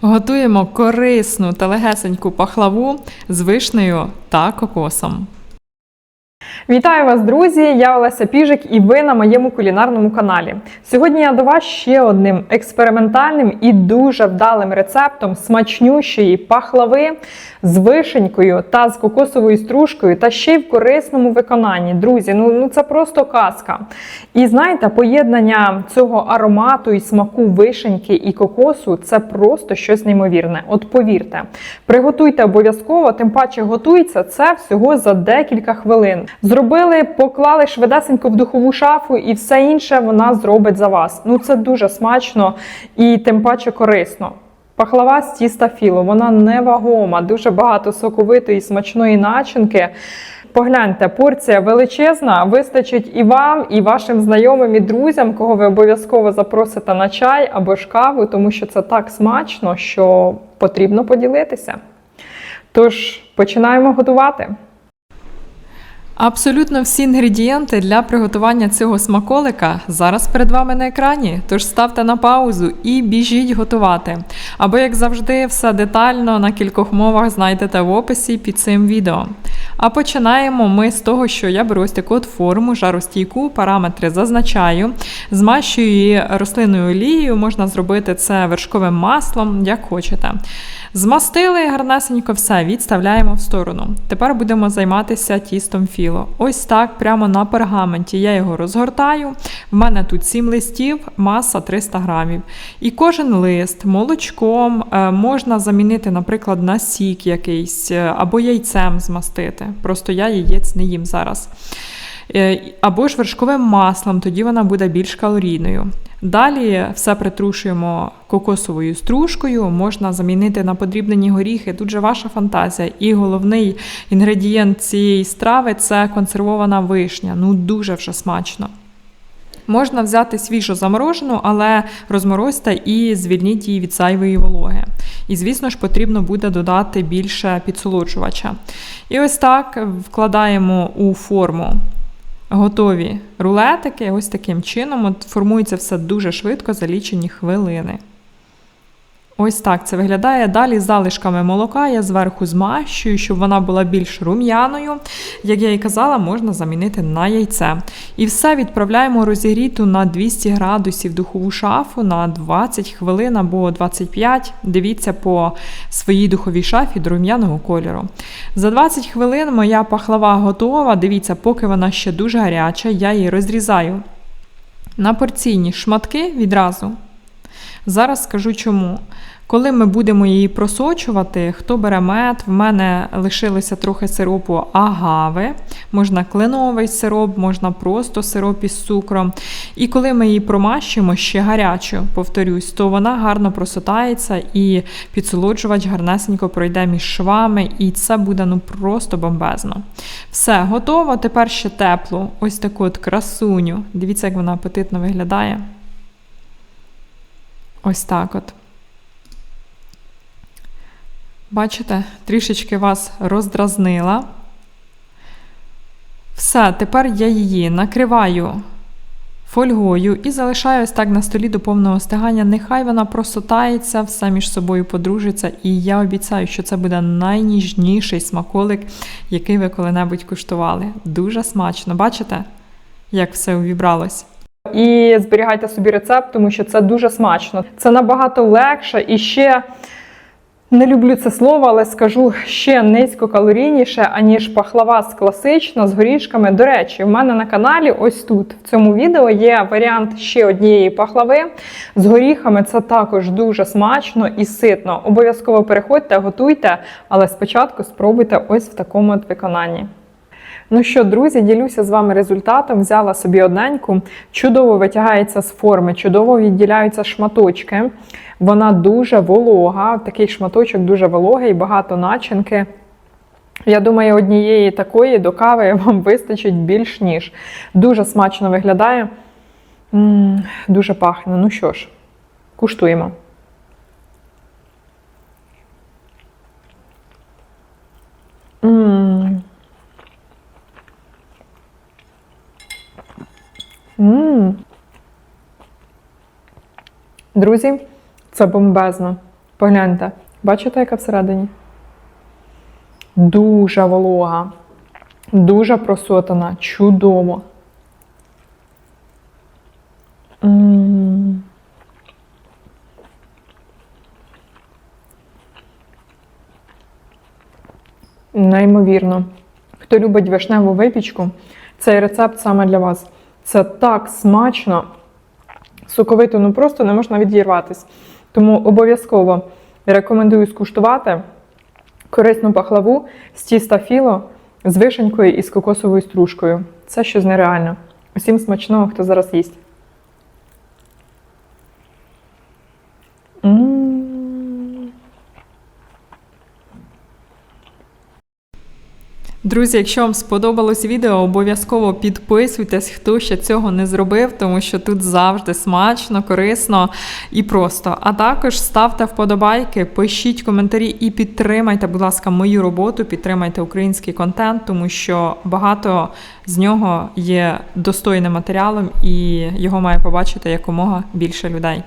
Готуємо корисну та легесеньку пахлаву з вишнею та кокосом. Вітаю вас, друзі! Я Олеся Піжик і ви на моєму кулінарному каналі. Сьогодні я до вас ще одним експериментальним і дуже вдалим рецептом смачнющої пахлави з вишенькою та з кокосовою стружкою, та ще й в корисному виконанні. Друзі, ну, ну це просто казка. І знаєте, поєднання цього аромату і смаку вишеньки і кокосу це просто щось неймовірне. От повірте, приготуйте обов'язково, тим паче готується це всього за декілька хвилин. Зробили, поклали швидесенько в духову шафу, і все інше вона зробить за вас. Ну це дуже смачно і тим паче корисно. Пахлава з тіста філо, вона невагома, дуже багато соковитої смачної начинки. Погляньте, порція величезна, вистачить і вам, і вашим знайомим, і друзям, кого ви обов'язково запросите на чай або ж каву, тому що це так смачно, що потрібно поділитися. Тож починаємо готувати. Абсолютно всі інгредієнти для приготування цього смаколика зараз перед вами на екрані. Тож ставте на паузу і біжіть готувати. Або, як завжди, все детально на кількох мовах знайдете в описі під цим відео. А починаємо ми з того, що я беру ось таку от форму жаростійку, параметри зазначаю, змащую її рослинною олією, можна зробити це вершковим маслом, як хочете. Змастили гарнесенько все, відставляємо в сторону. Тепер будемо займатися тістом філо. Ось так, прямо на пергаменті. Я його розгортаю. В мене тут 7 листів, маса 300 грамів. І кожен лист молочком е, можна замінити, наприклад, на сік якийсь е, або яйцем змастити. Просто я яєць не їм зараз. Е, Або ж вершковим маслом, тоді вона буде більш калорійною. Далі все притрушуємо кокосовою стружкою, можна замінити на подрібнені горіхи. Тут же ваша фантазія. І головний інгредієнт цієї страви це консервована вишня. Ну дуже вже смачно. Можна взяти свіжо заморожену, але розморозьте і звільніть її від зайвої вологи. І, звісно ж, потрібно буде додати більше підсолоджувача. І ось так вкладаємо у форму готові рулетики. Ось таким чином. От формується все дуже швидко за лічені хвилини. Ось так це виглядає. Далі залишками молока я зверху змащую, щоб вона була більш рум'яною. Як я і казала, можна замінити на яйце. І все відправляємо розігріту на 200 градусів духову шафу на 20 хвилин або 25. Дивіться по своїй духовій шафі до рум'яного кольору. За 20 хвилин моя пахлава готова. Дивіться, поки вона ще дуже гаряча, я її розрізаю на порційні шматки відразу. Зараз скажу чому. Коли ми будемо її просочувати, хто бере мед, в мене лишилося трохи сиропу агави, можна кленовий сироп, можна просто сироп із цукром. І коли ми її промащуємо ще гарячу, повторюсь, то вона гарно просотається і підсолоджувач гарнесенько пройде між швами, і це буде ну просто бомбезно. Все, готово. Тепер ще теплу. Ось таку от красуню. Дивіться, як вона апетитно виглядає. Ось так от. Бачите, трішечки вас роздразнила. Все, тепер я її накриваю фольгою і залишаю ось так на столі до повного стигання. Нехай вона просотається, все між собою подружиться. І я обіцяю, що це буде найніжніший смаколик, який ви коли-небудь куштували. Дуже смачно. Бачите, як все увібралось? І зберігайте собі рецепт, тому що це дуже смачно. Це набагато легше і ще. Не люблю це слово, але скажу ще низькокалорійніше, аніж пахлава з класична з горішками. До речі, в мене на каналі, ось тут в цьому відео є варіант ще однієї пахлави з горіхами. Це також дуже смачно і ситно. Обов'язково переходьте, готуйте, але спочатку спробуйте ось в такому от виконанні. Ну що, друзі, ділюся з вами результатом. Взяла собі одненьку, чудово витягається з форми, чудово відділяються шматочки. Вона дуже волога, такий шматочок дуже вологий, багато начинки. Я думаю, однієї такої до кави вам вистачить більш ніж. Дуже смачно виглядає. М -м, дуже пахне. Ну що ж, куштуємо. Ммм. Друзі, це бомбезно. Погляньте, бачите, яка всередині? Дуже волога, дуже просотана, чудово. М. Неймовірно. Хто любить вишневу випічку, цей рецепт саме для вас. Це так смачно, соковито, ну просто не можна відірватись. Тому обов'язково рекомендую скуштувати корисну пахлаву з тіста філо з вишенькою і з кокосовою стружкою. Це щось нереально. Усім смачного, хто зараз їсть. Друзі, якщо вам сподобалось відео, обов'язково підписуйтесь, хто ще цього не зробив, тому що тут завжди смачно, корисно і просто. А також ставте вподобайки, пишіть коментарі і підтримайте, будь ласка, мою роботу, підтримайте український контент, тому що багато з нього є достойним матеріалом і його має побачити якомога більше людей.